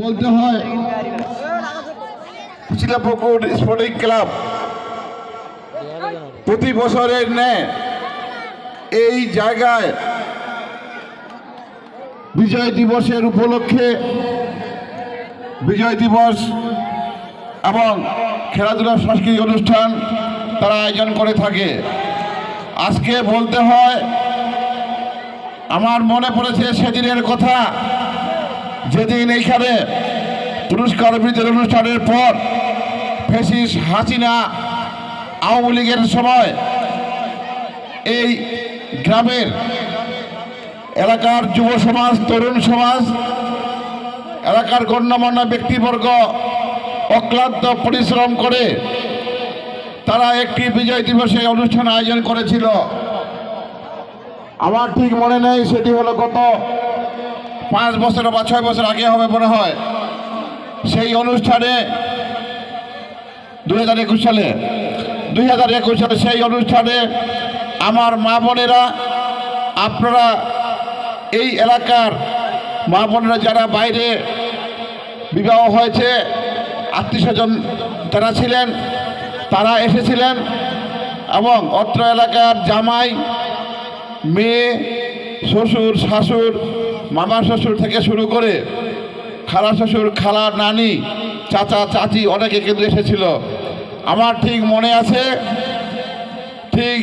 বলতে হয়। শিলাপুকুর sporting club প্রতি বছরের ন্যায় এই জায়গায় বিজয় দিবসের উপলক্ষে বিজয় দিবস এবং খেলাধুলার সাংস্কৃতিক অনুষ্ঠান তারা আয়োজন করে থাকে। আজকে বলতে হয়, আমার মনে পড়েছে সেদিনের কথা। যেদিন এইখানে পুরস্কার বিতরণ অনুষ্ঠানের পর ফেসিস হাসিনা আওয়ামী লীগের সময় এই গ্রামের এলাকার যুব সমাজ, তরুণ সমাজ, এলাকার গণ্যমান্য ব্যক্তিবর্গ অক্লান্ত পরিশ্রম করে তারা একটি বিজয় দিবসে অনুষ্ঠান আয়োজন করেছিল। আমার ঠিক মনে নেই, সেটি হলো গত পাঁচ বছর বা ছয় বছর আগে হবে মনে হয়। সেই অনুষ্ঠানে দুই হাজার একুশ সালে, দুই হাজার একুশ সালে সেই অনুষ্ঠানে আমার মা বোনেরা, আপনারা এই এলাকার মা বোনেরা যারা বাইরে বিবাহ হয়েছে আত্মীয় স্বজন তারা ছিলেন, তারা এসেছিলেন এবং অত্র এলাকার জামাই, মেয়ে, শ্বশুর শাশুর মামা শ্বশুর থেকে শুরু করে খালা শ্বশুর, খালা নানি, চাচা, চাচি অনেকে কিন্তু এসেছিল। আমার ঠিক মনে আছে, ঠিক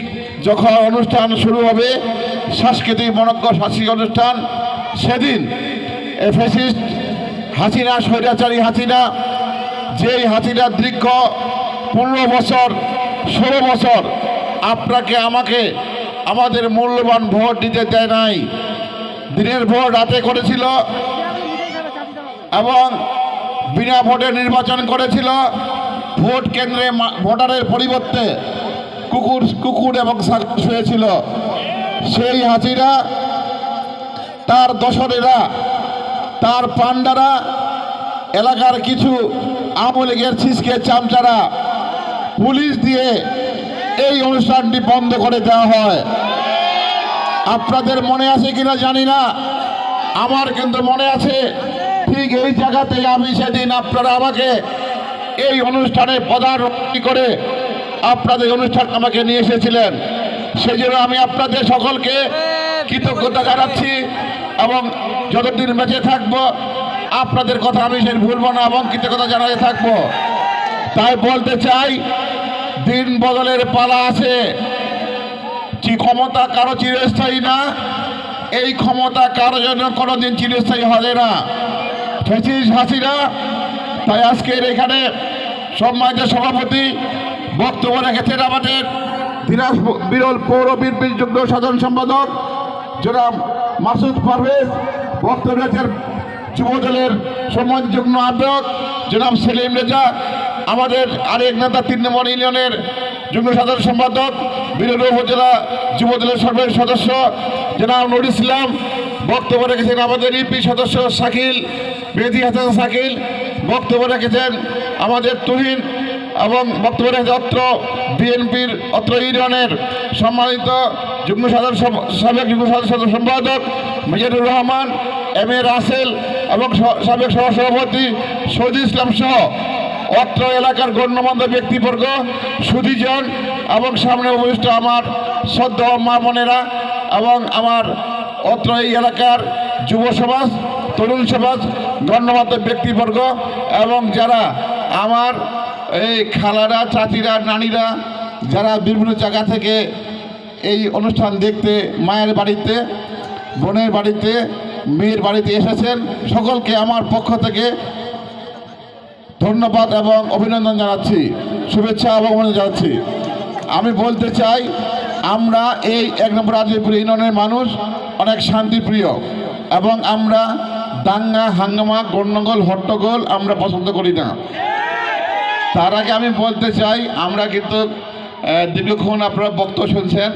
যখন অনুষ্ঠান শুরু হবে, সাংস্কৃতিক মনজ্ঞ সাংস্কৃতিক অনুষ্ঠান, সেদিন ফেসিস্ট হাসিনা, স্বৈরাচারী হাসিনা, যেই হাসিনার দীর্ঘ পনেরো বছর, ষোলো বছর আপনাকে, আমাকে, আমাদের মূল্যবান ভোট দিতে দেয় নাই। দিনের ভোট রাতে করেছিল এবং বিনা ভোটে নির্বাচন করেছিল। ভোট কেন্দ্রে ভোটারের পরিবর্তে কুকুর কুকুর এবং শুয়েছিল। সেই হাসিরা তার দশরেরা তার পান্ডারা এলাকার কিছু আওয়ামী লীগের ছিসকে চামচারা পুলিশ দিয়ে এই অনুষ্ঠানটি বন্ধ করে দেওয়া হয়। আপনাদের মনে আছে কিনা জানি না। আমার কিন্তু মনে আছে, ঠিক এই জায়গাতে আমি সেদিন আপনারা আমাকে এই অনুষ্ঠানে অতিথি করে আপনাদের অনুষ্ঠান আমাকে নিয়ে এসেছিলেন। সেজন্য আমি আপনাদের সকলকে কৃতজ্ঞতা জানাচ্ছি এবং যতদিন বেঁচে থাকব, আপনাদের কথা আমি সে ভুলবো না এবং কৃতজ্ঞতা জানাতে থাকব। তাই বলতে চাই, দিন বদলের পালা আছে। ক্ষমতা কারও চিরস্থায়ী না, এই ক্ষমতা কারও জন্য কোনোদিন চিরস্থায়ী হবে না। ফেসিস হাসিনা, তাই আজকের এখানে সম্মানিত সভাপতি বক্তব্য রেখেছেন আমাদের দিনাজপুর বিরল পৌর বিএনপির যুগ্ম সাধারণ সম্পাদক জনাব মাসুদ পারভেজ, বক্তব্য রেখেছেন যুবদলের সম্মান যুগ্ম আহ্বায়ক জনাব সেলিম রেজা আমাদের আরেক নেতা তিন নম্বর ইউনিয়নের যুগ্ম সাধারণ সম্পাদক, বিরোধী উপজেলা যুবদলের সর্বের সদস্য, জনাব নুর ইসলাম, বক্তব্য রেখেছেন আমাদের ইপি সদস্য শাকিল বেদি হাসান শাকিল, বক্তব্য রেখেছেন আমাদের তুহিন এবং বক্তব্য রেখেছেন অত্র বিএনপির, অত্র ইউনিয়নের সম্মানিত যুগ্ম সাধারণ সাবেক যুগ্ম সাধারণ সম্পাদক মিজানুর রহমান, এম এ রাসেল এবং সাবেক সহসভাপতি সৌদি ইসলাম সহ। অত্র এলাকার গণ্যমান্য ব্যক্তিবর্গ, সুধীজন এবং সামনে উপবিষ্ট আমার সদ্য মা বোনেরা এবং আমার অত্র এই এলাকার যুব সমাজ, তরুণ সমাজ, গণ্যমান্য ব্যক্তিবর্গ এবং যারা আমার এই খালারা, চাচিরা, নানিরা যারা বিভিন্ন জায়গা থেকে এই অনুষ্ঠান দেখতে, মায়ের বাড়িতে, বোনের বাড়িতে, মেয়ের বাড়িতে এসেছেন, সকলকে আমার পক্ষ থেকে ধন্যবাদ এবং অভিনন্দন জানাচ্ছি, শুভেচ্ছা এবং অভিনন্দন জানাচ্ছি। আমি বলতে চাই, আমরা এই এক নম্বর আদিপুর ইউনিয়নের মানুষ, অনেক শান্তিপ্রিয়। এবং আমরা দাঙ্গা, হাঙ্গামা, গণ্ডগোল, হট্টগোল আমরা পছন্দ করি না। তার আগে আমি বলতে চাই, আমরা কিন্তু দীর্ঘক্ষণ আপনারা বক্তব্য শুনছেন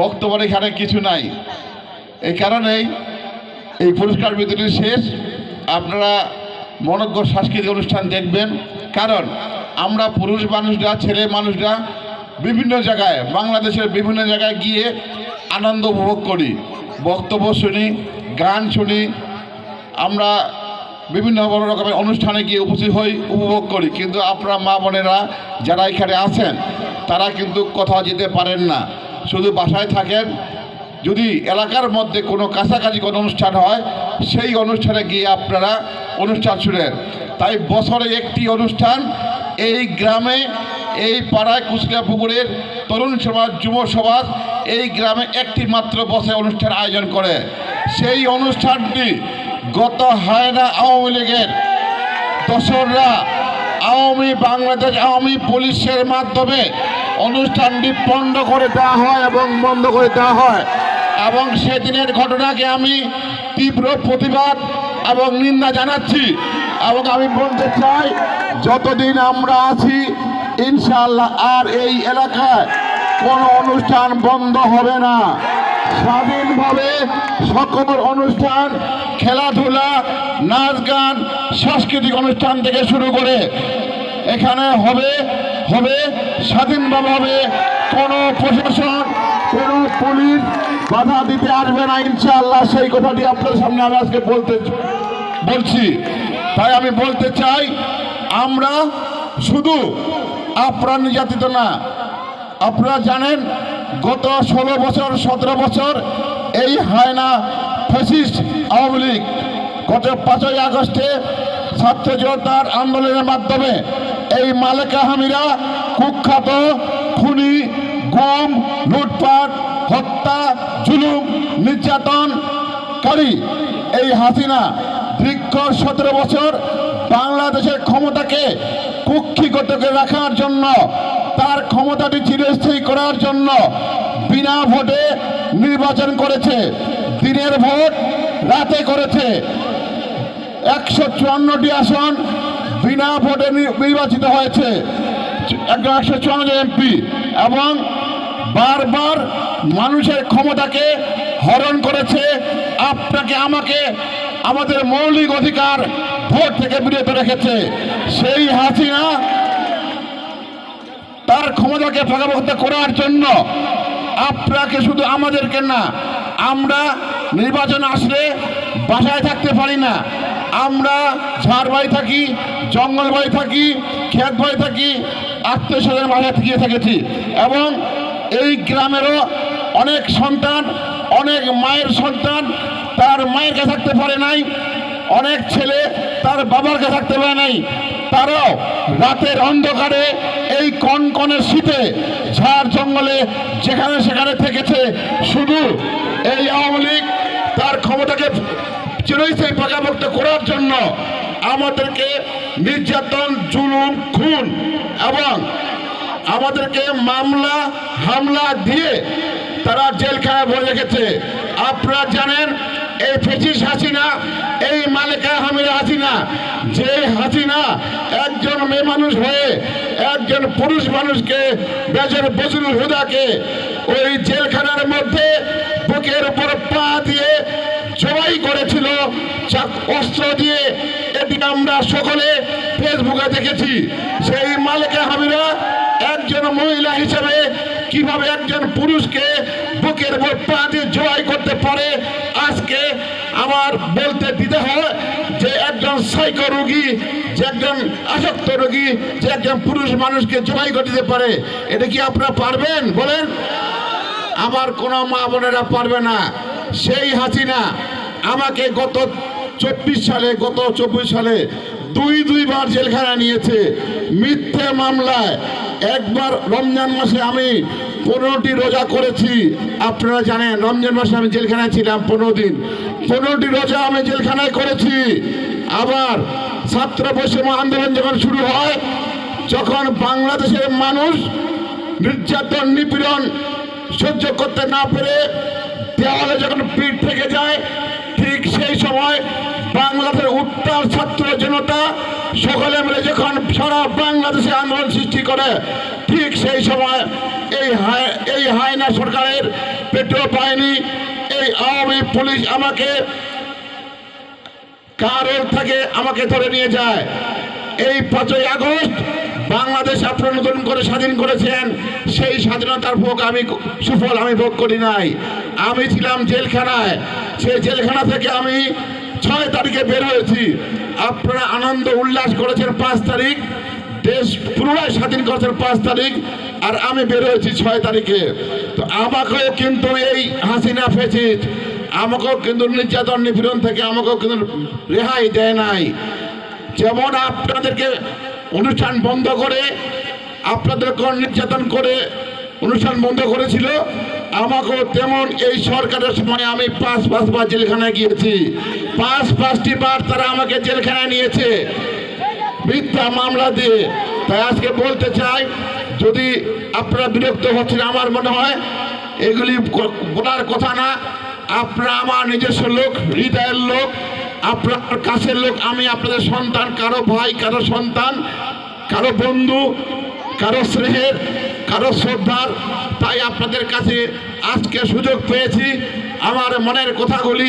বক্তব্য এখানে কিছু নাই। এই কারণেই এই পুরস্কার বিতরণ শেষ। আপনারা মনজ্ঞ সাংস্কৃতিক অনুষ্ঠান দেখবেন। কারণ আমরা পুরুষ মানুষরা, ছেলে মানুষরা বিভিন্ন জায়গায়, বাংলাদেশের বিভিন্ন জায়গায় গিয়ে আনন্দ উপভোগ করি। বক্তব্য শুনি, গান শুনি, আমরা বিভিন্ন বড় রকমের অনুষ্ঠানে গিয়ে উপস্থিত হই, উপভোগ করি। কিন্তু আপনারা মা বোনেরা যারা এখানে আছেন, তারা কিন্তু কোথাও যেতে পারেন না। শুধু বাসায় থাকেন যদি এলাকার মধ্যে কোনো কাছাকাছি কোনো অনুষ্ঠান হয়, সেই অনুষ্ঠানে গিয়ে আপনারা অনুষ্ঠান শুনেন। তাই বছরে একটি অনুষ্ঠান এই গ্রামে, এই পাড়ায় কুচলিয়া পুকুরের তরুণ সমাজ যুব সমাজ এই গ্রামে একটি মাত্র বছরে অনুষ্ঠান আয়োজন করে। সেই অনুষ্ঠানটি গত হায়না আওয়ামী লীগের দোসররা আওয়ামী বাংলাদেশ আওয়ামী পুলিশের মাধ্যমে অনুষ্ঠানটি পণ্ড করে দেওয়া হয় এবং বন্ধ করে দেওয়া হয়। এবং সেদিনের ঘটনাকে আমি তীব্র প্রতিবাদ এবং নিন্দা জানাচ্ছি। এবং আমি বলতে চাই, যতদিন আমরা আছি ইনশাল্লাহ আর এই এলাকায় কোনো অনুষ্ঠান বন্ধ হবে না। স্বাধীনভাবে সকল অনুষ্ঠান, খেলাধুলা, নাচ গান, সাংস্কৃতিক অনুষ্ঠান থেকে শুরু করে এখানে হবে হবে স্বাধীনভাবে কোনো প্রশাসন, কোনো পুলিশ বাধা দিতে আসবে না, ইনশাআল্লাহ। সেই কথাটি আপনার সামনে আমি আজকে বলতে বলছি। তাই আমি বলতে চাই, আমরা শুধু আপনার নির্যাতিত না, আপনারা জানেন, গত ষোলো বছর, সতেরো বছর এই হায়না ফ্যাসিস্ট আওয়ামী লীগ গত পাঁচই আগস্টে ছাত্র জনতার আন্দোলনের মাধ্যমে এই মালেকা হামিরা কুখ্যাত, খুনি, গম, লুটপাট হত্যা, জুলুম নির্যাতনকারী এই হাসিনা দীর্ঘ সতেরো বছর বাংলাদেশের ক্ষমতাকে কুক্ষিগত রাখার জন্য, তার ক্ষমতাটি চিরস্থায়ী করার জন্য বিনা ভোটে নির্বাচন করেছে। দিনের ভোট রাতে করেছে। একশো চুয়ান্নটি আসন বিনা ভোটে নির্বাচিত হয়েছে। একশো চুয়ান্ন এমপি এবং বারবার মানুষের ক্ষমতাকে হরণ করেছে। আপনাকে, আমাকে, আমাদের মৌলিক অধিকার ভোট থেকে বিরত রেখেছে। সেই হাসিনা তার ক্ষমতাকে ফাঁকাভক্ত করার জন্য আপনাকে শুধু আমাদেরকে না, আমরা নির্বাচন আসলে বাসায় থাকতে পারি না। আমরা ঝাড় বাড়ি থাকি, জঙ্গল বাড়ি থাকি, ক্ষেত বাড়ি থাকি, আত্মীয় স্বজন বাসায় গিয়ে থেকেছি। এবং এই গ্রামেরও অনেক সন্তান, অনেক মায়ের সন্তান, তার মায়ের কাছে থাকতে পারে নাই, অনেক ছেলে তার বাবার কাছে থাকতে পারে নাই, তারাও রাতের অন্ধকারে এই কনকনের শীতে ঝাড় জঙ্গলে যেখানে সেখানে থেকেছে, শুধু এই আওয়ামী লীগ তার ক্ষমতাকে চিরস্থায়ী পাকাভুক্ত করার জন্য আমাদেরকে নির্যাতন, জুলুম, খুন এবং আমাদেরকে মামলা, হামলা দিয়ে তারা জেলখানায় ভরে রেখেছে আপনারা জানেন, এই ফেসিস হাসিনা, এই মালিকা হামিরা হাসিনা, যে হাসিনা একজন মেয়ে মানুষ হয়ে একজন পুরুষ মানুষকে বেজর বসুল হুদাকে ওই জেলখানার মধ্যে বুকের উপর পা দিয়ে জবাই করেছিল অস্ত্র দিয়ে। এটি আমরা সকলে ফেসবুকে দেখেছি, সেই মালিকা হামিরা মহিলা হিসেবে কীভাবে একজন পুরুষকে বুকের পা দিয়ে জবাই করতে পারে? আজকে আমার বলতে দিতে হয় যে একজন সাইকো রোগী যে একজন আসক্ত রোগী যে একজন পুরুষ মানুষকে জবাই করে দিতে পারে। এটা কি আপনারা পারবেন? বলেন। আমার কোনো মা বোনেরা পারবে না। সেই হাসিনা আমাকে গত চব্বিশ সালে, গত চব্বিশ সালে দুই দুইবার জেলখানা নিয়েছে মিথ্যে মামলায়। একবার রমজান মাসে আমি পনেরোটি রোজা করেছি। আপনারা জানেন, রমজান মাসে আমি জেলখানায় ছিলাম পনেরো দিন। পনেরোটি রোজা আমি জেলখানায় করেছি। আবার ছাত্র বৈষম্য আন্দোলন যখন শুরু হয়, যখন বাংলাদেশের মানুষ নির্যাতন, নিপীড়ন সহ্য করতে না পেরে দেওয়ালে যখন পিঠ থেকে যায়, ঠিক সেই সময় বাংলাদেশের উত্তর ছাত্র জনতা সকলে মিলে যখন সারা বাংলাদেশে আন্দোলন সৃষ্টি করে, ঠিক সেই সময় এই এই হায়না সরকারের পেট্রোল পায়নি, এই আওয়ামী পুলিশ আমাকে কারোর থেকে আমাকে ধরে নিয়ে যায়। এই পাঁচই আগস্ট বাংলাদেশ আপনারা নতুন করে স্বাধীন করেছেন, সেই স্বাধীনতার ভোগ আমি সুফল আমি ভোগ করি নাই। আমি ছিলাম জেলখানায়, সেই জেলখানা থেকে আমি ছয় তারিখে বের হয়েছি। আপনারা আনন্দ, উল্লাস করেছেন পাঁচ তারিখ। দেশ পুনরায় স্বাধীন করেছেন পাঁচ তারিখ। আর আমি বের হয়েছি ছয় তারিখে। তো আমাকেও কিন্তু এই হাসিনা ফেসিস আমাকেও কিন্তু নির্যাতন নিপীড়ন থেকে আমাকেও কিন্তু রেহাই দেয় নাই। যেমন আপনাদেরকে অনুষ্ঠান বন্ধ করে আপনাদেরকে নির্যাতন করে অনুষ্ঠান বন্ধ করেছিল। আমাকেও তেমন এই সরকারের সময় আমি পাঁচ পাঁচবার জেলখানায় গিয়েছি। পাঁচ পাঁচটি বার তারা আমাকে জেলখানায় নিয়েছে। মিথ্যা মামলা দিয়ে। তাই আজকে বলতে চাই, যদি আপনারা বিরক্ত হচ্ছেন আমার মনে হয়, এগুলি বলার কথা না। আপনারা আমার নিজস্ব লোক, হৃদয়ের লোক, আপনার কাছের লোক, আমি আপনাদের সন্তান, কারও ভাই, কারও সন্তান, কারও বন্ধু, কারও স্নেহের কারও শ্রদ্ধার, তাই আপনাদের কাছে আজকে সুযোগ পেয়েছি। আমার মনের কথাগুলি,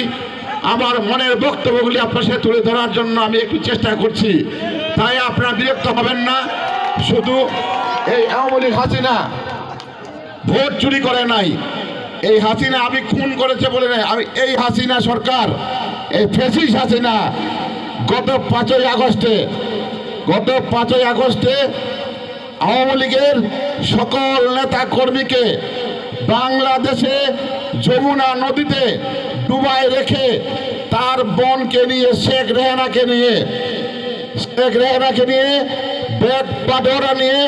আমার মনের বক্তব্যগুলি আপনার সাথে তুলে ধরার জন্য আমি একটু চেষ্টা করছি। তাই আপনারা বিরক্ত হবেন না, শুধু এই আওয়ামী লীগ হাসিনা ভোট চুরি করে নাই। এই হাসিনা আমি খুন করেছে বলে নাই। আমি এই হাসিনা সরকার, এই ফেসিস হাসিনা গত পাঁচই আগস্টে, গত পাঁচই আগস্টে আওয়ামী লীগের সকল নেতা কর্মীকে বাংলাদেশে যমুনা নদীতে ডুবাই রেখে তার বনকে নিয়ে, শেখ রেহানাকে নিয়ে, শেখ রেহানাকে নিয়ে ব্যাগ পাটোরা নিয়ে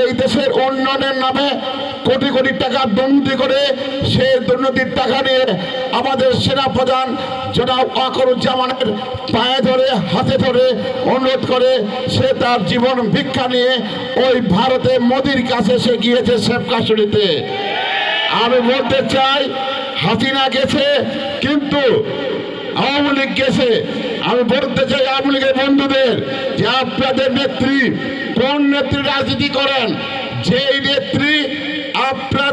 এই দেশের উন্নয়নের নামে কোটি কোটি টাকা দুর্নীতি করে সেই দুর্নীতির টাকা নিয়ে আমাদের সেনাপ্রধান জনাব আকরুজ্জামানের পায়ে ধরে, হাতে ধরে অনুরোধ করে সে তার জীবন ভিক্ষা নিয়ে ওই ভারতে মোদির কাছে সে গিয়েছে শেখ কাশুরিতে। আমি বলতে চাই, হাসিনা গেছে, কিন্তু আওয়ামী লীগ গেছে। আমি বলতে চাই আওয়ামী লীগের বন্ধুদের যে আপনাদের নেত্রী কোন নেত্রী রাজনীতি করেন? যেই নেত্রী আপনার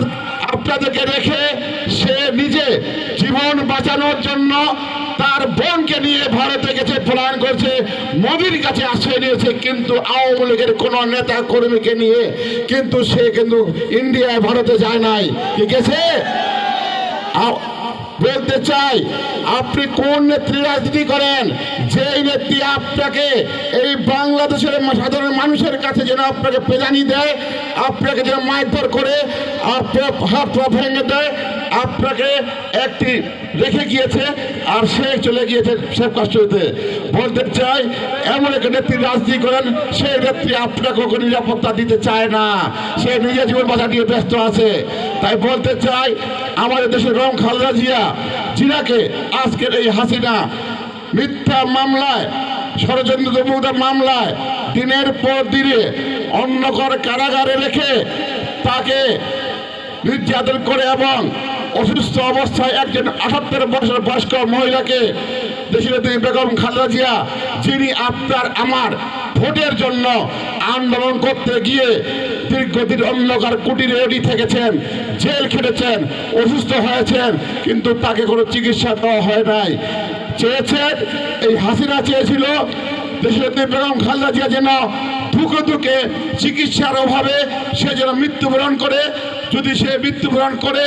আপনাদেরকে রেখে সে নিজে জীবন বাঁচানোর জন্য তার বোনকে নিয়ে ভারতে গেছে পলায়ন করছে, মোদির কাছে আশ্রয় নিয়েছে, কিন্তু আওয়ামী লীগের কোনো নেতা কর্মীকে নিয়ে কিন্তু সে কিন্তু ইন্ডিয়ায় ভারতে যায় নাই। কি গেছে? বলতে চাই, আপনি কোন নেত্রী রাজনীতি করেন? যেই নেত্রী আপনাকে এই বাংলাদেশের সাধারণ মানুষের কাছে যেন আপনাকে পেজানি দেয়, আপনাকে যেন মারধর করে আপনার হাত ভেঙে দেয়, আপনাকে একটি রেখে গিয়েছে আর সে চলে গিয়েছে সে কষ্টতে বলতে চাই, এমন একটা নেত্রী রাজনীতি করেন সেই নেত্রী আপনাকে কোনো নিরাপত্তা দিতে চায় না। সে নিজের জীবন বাঁচা নিয়ে ব্যস্ত আছে। তাই বলতে চাই, আমাদের দেশের রং খালদা জিয়া, জিনাকে আজকের এই হাসিনা মিথ্যা মামলায়, ষড়যন্ত্র মামলায় দিনের পর দিনে অন্য কারাগারে রেখে তাকে নির্যাতন করে এবং অসুস্থ অবস্থায় একজন আটাত্তর বছর বয়স্ক মহিলাকে দেশের তিনি বেগম খালেদা জিয়া, যিনি আপনার আমার ভোটের জন্য আন্দোলন করতে গিয়ে দীর্ঘদিন অন্ধকার কুটিরে এড়ি থেকেছেন, জেল খেটেছেন, অসুস্থ হয়েছেন, কিন্তু তাকে কোনো চিকিৎসা দেওয়া হয় নাই। চেয়েছেন, এই হাসিনা চেয়েছিল দেশের বেগম খালেদা জিয়া যেন ধুকে ধুকে চিকিৎসার অভাবে সে যেন মৃত্যুবরণ করে। যদি সে মৃত্যুবরণ করে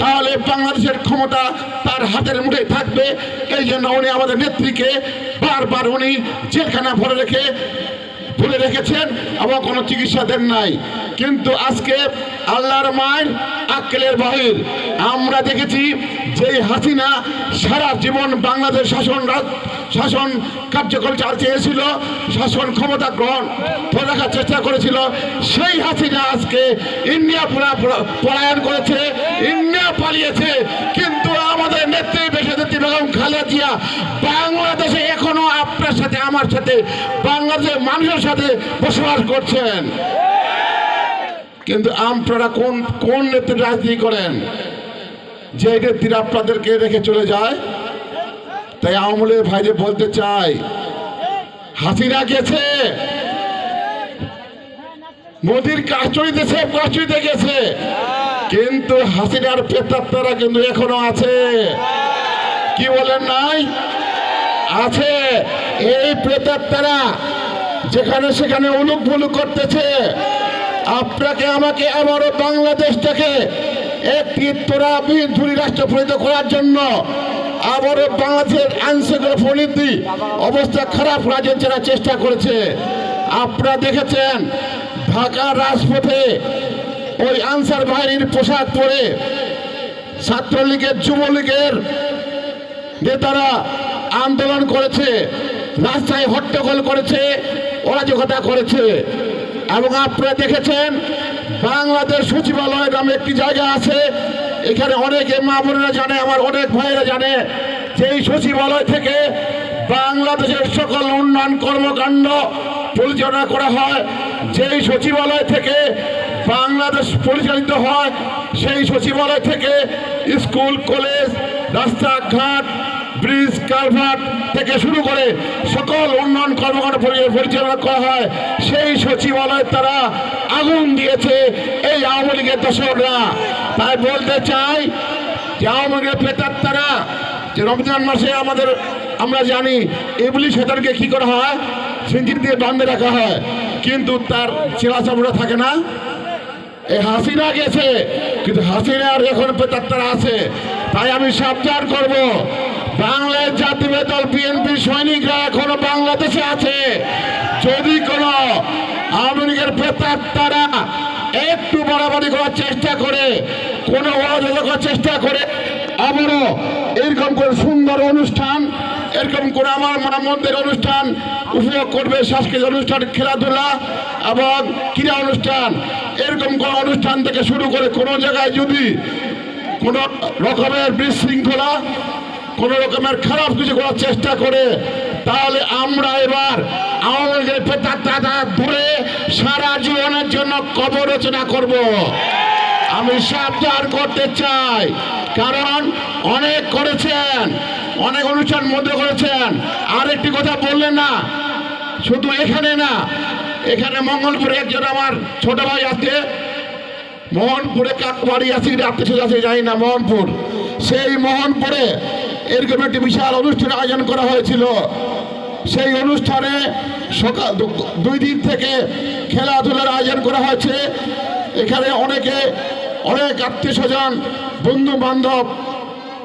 তাহলে বাংলাদেশের ক্ষমতা তার হাতের মুঠে থাকবে। এই জন্য উনি আমাদের নেত্রীকে বারবার উনি জেলখানা ভরে রেখে ভুলে রেখেছেন এবং কোনো চিকিৎসা দেন নাই। কিন্তু আজকে আল্লাহর মায়ের আক্কেলের বাহির। আমরা দেখেছি যে হাসিনা সারা জীবন বাংলাদেশ শাসন শাসন কার্যক্রম চেয়েছিল, শাসন ক্ষমতা গ্রহণ ধরে রাখার চেষ্টা করেছিল। সেই হাসিনা আজকে ইন্ডিয়া পলা- পলা- পলায়ন করেছে, ইন্ডিয়া পালিয়েছে। কিন্তু আমাদের নেত্রী বেগম খালেদা জিয়া বাংলাদেশে এখনও আপনার সাথে, আমার সাথে, বাংলাদেশের মানুষের সাথে বসবাস করছেন। কিন্তু আপনারা কোন কোন নেত্রী রাজনীতি করেন? যে নেত্রীরা আপনাদেরকে রেখে চলে যায়? তাই আওয়ামী লীগের ভাইদের বলতে চাই, হাসিনা গেছে। মোদির সব কাস্টডিতে গেছে। কিন্তু হাসিনার প্রেতাত্মারা কিন্তু এখনও আছে। কি বলেন নাই? আছে। এই প্রেতাত্মারা যেখানে সেখানে উলুক ফুলুক করতেছে। আপনাকে, আমাকে আবারও বাংলাদেশ থেকে একটি তোরা ধুরি রাষ্ট্র পরিণত করার জন্য আবারও বাংলাদেশের আইনশৃঙ্খলা পরিণতি অবস্থা খারাপ রাজ্যের যারা চেষ্টা করেছে। আপনারা দেখেছেন, ঢাকা রাজপথে ওই আনসার বাহিনীর পোশাক পরে ছাত্রলীগের, যুবলীগের নেতারা আন্দোলন করেছে, রাস্তায় হট্টগোল করেছে, অরাজকতা করেছে। এবং আপনারা দেখেছেন, বাংলাদেশ সচিবালয় নামে একটি জায়গা আছে। এখানে অনেকে মা জানে, আমার অনেক ভাইয়েরা জানে, যে এই সচিবালয় থেকে বাংলাদেশের সকল উন্নয়ন কর্মকাণ্ড পরিচালনা করা হয়। যেই সচিবালয় থেকে বাংলাদেশ পরিচালিত হয়, সেই সচিবালয় থেকে স্কুল, কলেজ, রাস্তাঘাট ব্রিজ কালভার্ট থেকে শুরু করে সকল উন্নয়ন কর্মকাণ্ড পরি- পরিচালনা করা হয়। সেই সচিবালয়ে তারা আগুন দিয়েছে এই আওয়ামী লীগের দশকরা তাই বলতে চাই যে আওয়ামী লীগের প্রেতাত্মারা, যে রমজান মাসে আমাদের, আমরা জানি এগুলি সেতারকে কি করা হয়? সিঞ্জির দিয়ে বান্ধে রাখা হয়। কিন্তু তার চেলা চামড়া থাকে না। এই হাসিনা গেছে, কিন্তু হাসিনার এখন প্রেতাত্মারা আছে। তাই আমি সাবধান করব। বাংলাদেশ জাতীয় দল বিএনপি সৈনিকরা এখনও বাংলাদেশে আছে। যদি কোনো আওয়ামী লীগের তারা একটু বাড়াবাড়ি করার চেষ্টা করে, কোনো করার চেষ্টা করে আবারও এরকম করে সুন্দর অনুষ্ঠান, এরকম করে আমার মনের অনুষ্ঠান উপভোগ করবে সাংস্কৃতিক অনুষ্ঠান, খেলাধুলা এবং ক্রীড়া অনুষ্ঠান। এরকম কোনো অনুষ্ঠান থেকে শুরু করে কোনো জায়গায় যদি কোনো রকমের বিশৃঙ্খলা কোনো রকমের খারাপ কিছু করার চেষ্টা করে, তাহলে আমরা এবার আওয়ামী লীগের ধরে সারা জীবনের জন্য কবর রচনা করব। আমি সাবধান করতে চাই, কারণ অনেক করেছেন, অনেক অনুষ্ঠান মধ্যে করেছেন। আর একটি কথা বললেন না, শুধু এখানে না, এখানে মঙ্গলপুরে একজন আমার ছোট ভাই আছে, মোহনপুরে কাক বাড়ি আছে আত্মীয় আছে যাই না, মোহনপুর। সেই মোহনপুরে এরকম একটি বিশাল অনুষ্ঠান আয়োজন করা হয়েছিল। সেই অনুষ্ঠানে সকাল দুই দিন থেকে খেলাধুলার আয়োজন করা হয়েছে। এখানে অনেকে, অনেক আত্মীয় স্বজন বন্ধু বান্ধব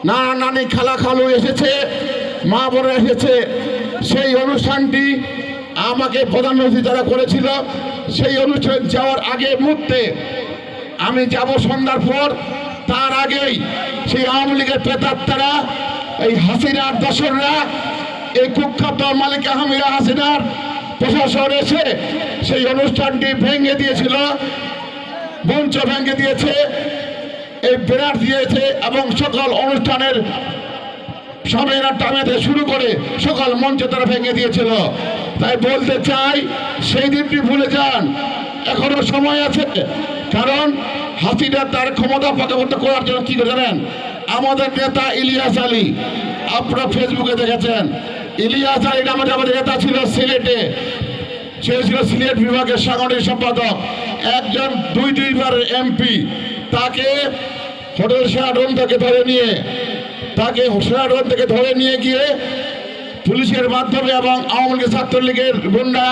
নানা নানি খালা খালু এসেছে, মা বোন এসেছে। সেই অনুষ্ঠানটি আমাকে প্রধান অতিথি যারা করেছিল, সেই অনুষ্ঠান যাওয়ার আগে মুহূর্তে আমি যাব সন্ধ্যার পর। তার আগেই সেই আওয়ামী লীগের প্রেতাত্মারা এই হাসিনার দশররা এই কুখ্যাত মালিক আহমিরা হাসিনার প্রশাসন এসে সেই অনুষ্ঠানটি ভেঙে দিয়েছিল, মঞ্চ ভেঙে দিয়েছে, এই বেড়ার দিয়েছে এবং সকল অনুষ্ঠানের সবাইরা টামে থেকে শুরু করে সকল মঞ্চ তারা ভেঙে দিয়েছিল। তাই বলতে চাই, সেই দিনটি ভুলে যান, এখনও সময় আছে। কারণ হাসিনা তার ক্ষমতা পাকাপত্ত করার জন্য কি করে জানেন? আমাদের নেতা ইলিয়াস আলী, আপনারা ফেসবুকে দেখেছেন। ইলিয়াস আলী নামে আমাদের নেতা ছিল সিলেটে। সে ছিল সিলেট বিভাগের সাংগঠনিক সম্পাদক। একজন দুই দুইবার এমপি। তাকে হোটেল সেরাডন থেকে ধরে নিয়ে, তাকে সেরাডন থেকে ধরে নিয়ে গিয়ে পুলিশের মাধ্যমে এবং আওয়ামী লীগের ছাত্রলীগের গুন্ডা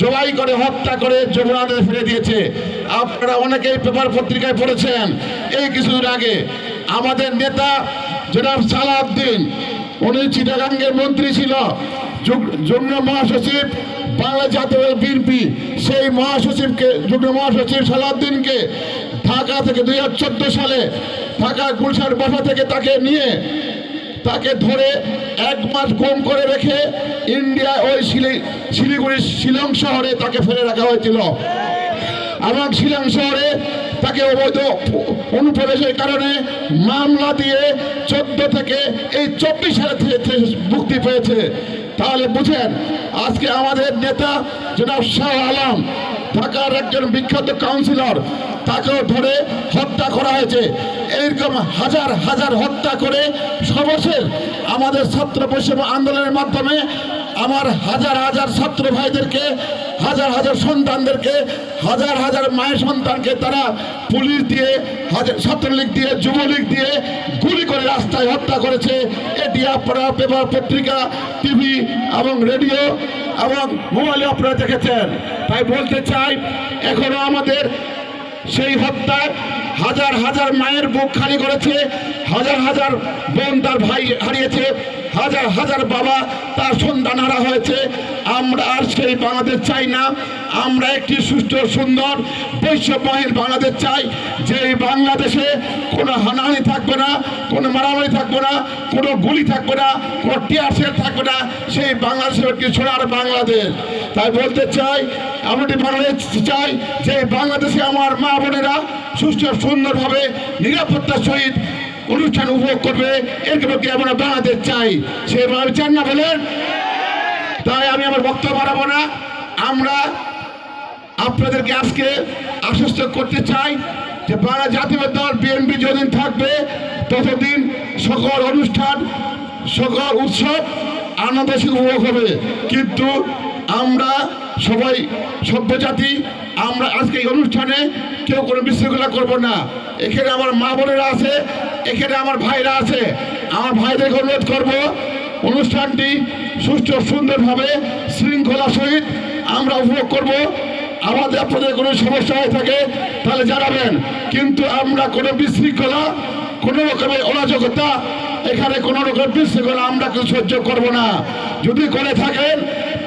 জবাই করে, হত্যা করে যমুনাতে ফিরে দিয়েছে। আপনারা অনেকেই পেপার পত্রিকায় পড়েছেন। এই কিছুদিন আগে আমাদের নেতা জনাব সালাউদ্দিন, উনি চিটাগাঙ্গের মন্ত্রী ছিল। যুগ- যুগ্ম মহাসচিব, বাংলা জাতীয় বিএনপি, সেই মহাসচিবকে, যুগ্ম মহাসচিব সালাউদ্দিনকে ঢাকা থেকে দুই হাজার চোদ্দ সালে ঢাকা গুলশান বাসা থেকে তাকে নিয়ে, তাকে ধরে এক মাস গুম করে রেখে ইন্ডিয়া ওই শিলি- শিলিগুড়ির শিলং শহরে তাকে ফেলে রাখা হয়েছিল। এবং শিলং শহরে তাকে অবৈধ অনুপ্রবেশের কারণে মামলা দিয়ে চোদ্দ থেকে এই চব্বিশ সালে মুক্তি পেয়েছে। তাহলে বুঝেন, আজকে আমাদের নেতা জনাব শাহ আলম, ঢাকার একজন বিখ্যাত কাউন্সিলর তাকেও ধরে হত্যা করা হয়েছে। এইরকম হাজার হাজার হত্যা করে সর্বশেষ আমাদের ছাত্র বৈষম্য আন্দোলনের মাধ্যমে আমার হাজার হাজার ছাত্র ভাইদেরকে হাজার হাজার সন্তানদেরকে, হাজার হাজার মায়ের সন্তানকে তারা পুলিশ দিয়ে, হাজার ছাত্রলীগ দিয়ে, যুবলীগ দিয়ে গুলি করে রাস্তায় হত্যা করেছে। এটি আপনারা পেপার, পত্রিকা, টিভি এবং রেডিও এবং মোবাইলে আপনারা দেখেছেন। তাই বলতে চাই, এখনও আমাদের সেই হত্যায় হাজার হাজার মায়ের বুক খালি করেছে, হাজার হাজার বোন তার ভাই হারিয়েছে। হাজার হাজার বাবা তার সন্তান হারা হয়েছে। আমরা আর সেই বাংলাদেশ চাই না। আমরা একটি সুস্থ, সুন্দর, বৈষম্যহীন বাংলাদেশ চাই, যে বাংলাদেশে কোনো হানাহানি থাকবে না, কোনো মারামারি থাকবে না, কোনো গুলি থাকবে না, কোনো টিয়ার সেল থাকবে না, সেই বাংলাদেশের একটি সোনার বাংলাদেশ। তাই বলতে চাই, আমরা একটি বাংলাদেশ চাই, যে বাংলাদেশে আমার মা বোনেরা সুস্থ, সুন্দরভাবে নিরাপত্তার সহিত অনুষ্ঠান উপভোগ করবে। এরকমকে আমরা বাংলাদেশ চাই? সেভাবে চান না বলেন? তাই আমি আমার বক্তব্য বাড়াবো না। আমরা আপনাদেরকে আজকে আশ্বস্ত করতে চাই যে বাংলা জাতীয় দল বিএনপি যতদিন থাকবে, ততদিন সকল অনুষ্ঠান, সকল উৎসব আনন্দ উপভোগ হবে। কিন্তু আমরা সবাই সভ্য জাতি, আমরা আজকে এই অনুষ্ঠানে কেউ কোনো বিশৃঙ্খলা করব না। এখানে আমার মা বোনেরা আছে, এখানে আমার ভাইরা আছে। আমার ভাইদেরকে অনুরোধ করব, অনুষ্ঠানটি সুষ্ঠু সুন্দরভাবে শৃঙ্খলা সহিত আমরা উপভোগ করব। আমাদের আপনাদের কোনো সমস্যা হয়ে থাকে, তাহলে জানাবেন। কিন্তু আমরা কোনো বিশৃঙ্খলা, কোনো রকমের অরাজকতা, এখানে কোনো রকম বিশৃঙ্খলা আমরা কেউ সহ্য করব না। যদি করে থাকেন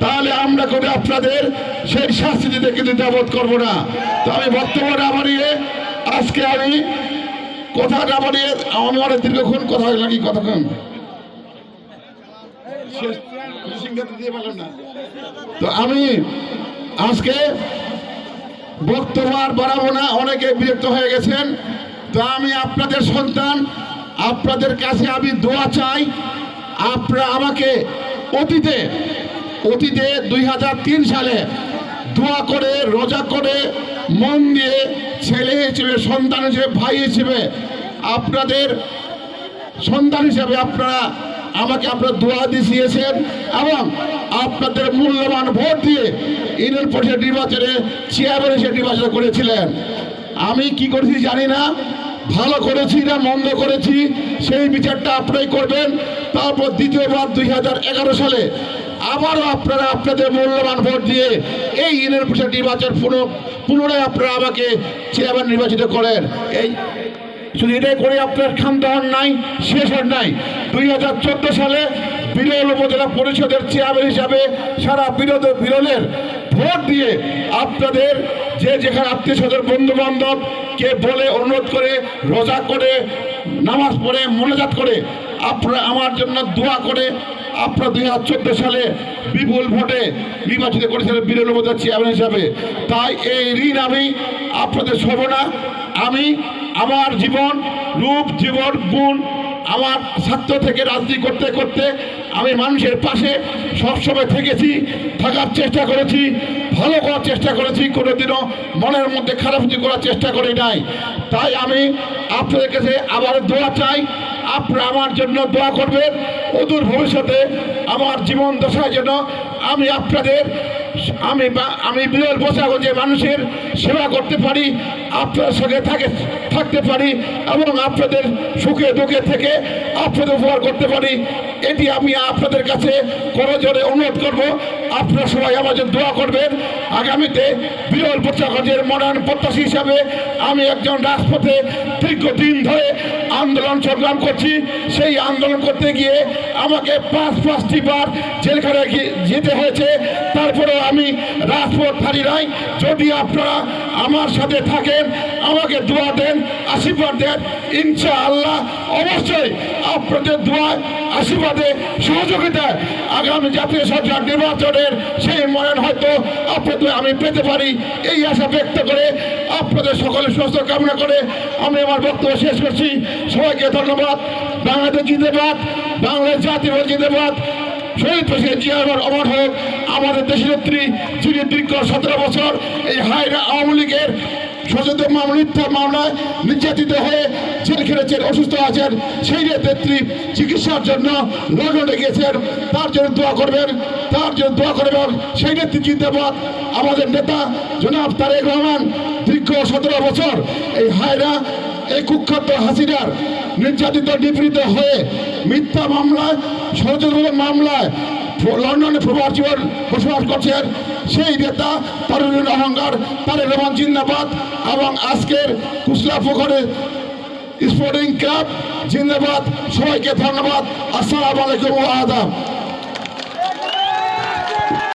তাহলে আমরা করে আপনাদের সেই শাস্তি দিতে কিন্তু দ্বিধাবোধ করব না। তো আমি বক্তব্য না বাড়িয়ে আজকে আমি কথা না বাড়িয়ে আমি অনেক দীর্ঘক্ষণ কথা লাগি কতক্ষণ? তো আমি আজকে বক্তব্য আর বাড়াবো না, অনেকে বিরক্ত হয়ে গেছেন। তো আমি আপনাদের সন্তান, আপনাদের কাছে আমি দোয়া চাই। আপনারা আমাকে অতীতে অতীতে দুই হাজার তিন সালে দোয়া করে, রোজা করে, মন দিয়ে ছেলে হিসেবে, সন্তান হিসেবে, ভাই হিসেবে আপনাদের সন্তান হিসাবে আপনারা আমাকে আপনার দোয়া দিয়েছেন এবং আপনাদের মূল্যবান ভোট দিয়ে ইউনিয়ন পরিষদ নির্বাচনে চেয়ারম্যান হিসেবে নির্বাচন করেছিলেন। আমি কি করেছি জানি না। ভালো করেছি না, মন্দ করেছি, সেই বিচারটা আপনারাই করবেন। তারপর দ্বিতীয়বার দুই হাজার এগারো সালে আবারও আপনারা আপনাদের মূল্যবান ভোট দিয়ে এই ইউনিয়ন নির্বাচন পুনঃ পুনরায় আপনারা আমাকে চেয়ারম্যান নির্বাচিত করেন। এই শুধু এটাই করে আপনার ক্ষান্ত হন নাই, শেষ হন নাই। দুই হাজার চোদ্দ সালে বিরল উপজেলা পরিষদের চেয়ারম্যান হিসাবে সারা বিরোধ বিরলের ভোট দিয়ে আপনাদের যে যেখানে আত্মীয় স্বজন বন্ধু বান্ধব কে বলে অনুরোধ করে, রোজা করে, নামাজ পড়ে, মনোজাত করে, আপনারা আমার জন্য দোয়া করে আপনারা দুই হাজার চোদ্দ সালে বিপুল ভোটে নির্বাচিত করেছিলেন বিরল উপজেলা চেয়ারম্যান হিসাবে। তাই এই ঋণ আমি আপনাদের সব না। আমি আমার জীবন, রূপ, জীবন, গুণ, আমার ছাত্র থেকে রাজনীতি করতে করতে আমি মানুষের পাশে সবসময় থেকেছি, থাকার চেষ্টা করেছি, ভালো করার চেষ্টা করেছি, কোনোদিনও মনের মধ্যে খারাপ করার চেষ্টা করি নাই। তাই আমি আপনাদের কাছে আবার দোয়া চাই আপনারা আমার জন্য দোয়া করবেন। অদূর ভবিষ্যতে আমার জীবন দশায় যেন আমি আপনাদের, আমি আমি বিরল বসাগঞ্জে মানুষের সেবা করতে পারি আপনার সঙ্গে থাকে, থাকতে পারি এবং আপনাদের সুখে দুঃখে থেকে আপনাদের উপকার করতে পারি। এটি আমি আপনাদের কাছে করজোরে অনুরোধ করব। আপনারা সবাই আমার জন্য দোয়া করবেন। আগামীতে বিরল বসাগঞ্জের মডার্ন প্রত্যাশী হিসাবে আমি একজন রাজপথে দীর্ঘদিন ধরে আন্দোলন সংগ্রাম করছি, সেই আন্দোলন করতে গিয়ে আমাকে পাঁচ, পাঁচটি বার জেলখানে গিয়ে- যেতে হয়েছে। তারপরে আমি রাজপথ ফারি নাই। যদি আপনারা আমার সাথে থাকেন, আমাকে দোয়া দেন, আশীর্বাদ দেন ইনশা আল্লাহ অবশ্যই আপনাদের দোয়া আশীর্বাদে, সহযোগিতায় আগামী জাতীয় সরকার নির্বাচনের সেই মনন হয়তো আপনাদের আমি পেতে পারি। এই আশা ব্যক্ত করে আপনাদের সকলের সুস্থ কামনা করে আমি আমার বক্তব্য শেষ করছি। সবাইকে ধন্যবাদ। বাংলাদেশ জিন্দাবাদ, বাংলাদেশ জাতীয় জিন্দাবাদ। শহীদ প্রেসিডেন্ট জিয়া অমর হোক। আমাদের দেশের নেত্রী যিনি দীর্ঘ সতেরো বছর এই হায়রা আওয়ামী লীগের মামলা মিথ্যা মামলায় নির্যাতিত হয়ে জেল খেটেছেন, অসুস্থ আছেন। সেই নেত্রী চিকিৎসার জন্য লন্ডনে গিয়েছেন, তার জন্য দোয়া করবেন, তার জন্য দোয়া করবেন সেই নেত্রী জিন্দাবাদ। আমাদের নেতা জনাব তারেক রহমান, দীর্ঘ সতেরো বছর এই হায়রা, এই কুখ্যাত হাসিনার নির্যাতিত, নিপীড়িত হয়ে মিথ্যা মামলায় ষড়যন্ত্র মামলায় লন্ডনে প্রবাস জীবন বসবাস করছেন। সেই নেতা তরুণীর অহংকার, তারেক রহমান জিন্দাবাদ এবং আজকের কুসলা পুকুরে স্পোর্টিং ক্লাব জিন্দাবাদ। সবাইকে ধন্যবাদ। আসসালামু আলাইকুম আদাব।